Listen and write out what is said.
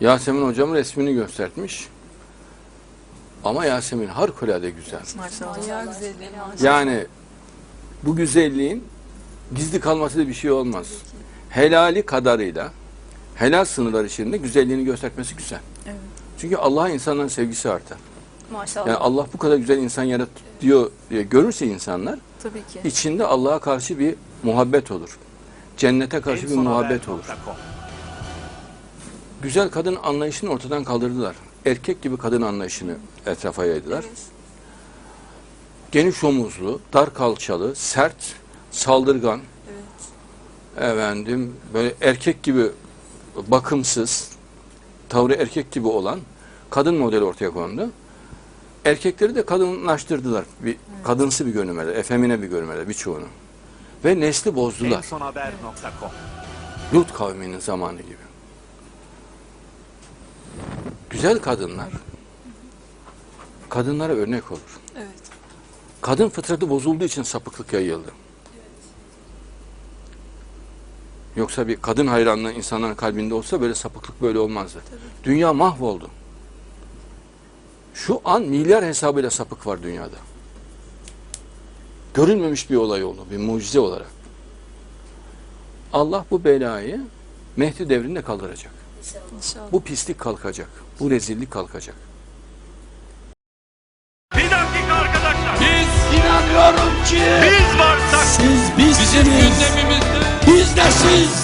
Yasemin hocamın resmini göstermiş. Ama Yasemin harikulade güzel. Maşallah. Yani bu güzelliğin gizli kalması da bir şey olmaz. Helali kadarıyla, helal sınırlar içinde güzelliğini göstermesi güzel. Evet. Çünkü Allah'a insanların sevgisi artar. Maşallah. Yani Allah bu kadar güzel insan yaratıyor diye görürse insanlar Tabii ki. içinde Allah'a karşı bir muhabbet olur. Cennete karşı bir muhabbet olur. Güzel kadın anlayışını ortadan kaldırdılar. Erkek gibi kadın anlayışını etrafa yaydılar. Evet. Geniş omuzlu, dar kalçalı, sert, saldırgan, Evet. efendim böyle erkek gibi bakımsız, tavrı erkek gibi olan kadın modeli ortaya kondu. Erkekleri de kadınlaştırdılar. Bir kadınsı bir görünümle, efemine bir görünümle birçoğunu. Ve nesli bozdular. Lut kavminin zamanı gibi. Güzel kadınlar kadınlara örnek olur. Evet. Kadın fıtratı bozulduğu için sapıklık yayıldı. Yoksa bir kadın hayranlığı insanların kalbinde olsa böyle sapıklık böyle olmazdı. Dünya mahvoldu. Şu an milyar hesabıyla sapık var dünyada. Görülmemiş bir olay oldu, bir mucize olarak. Allah bu belayı Mehdi devrinde kaldıracak. İnşallah. Bu pislik kalkacak. Bu rezillik kalkacak. Bir dakika arkadaşlar. Biz inanıyorum ki Biz varsak siz bizsiniz. Bizim gündemimizde Biz de siz.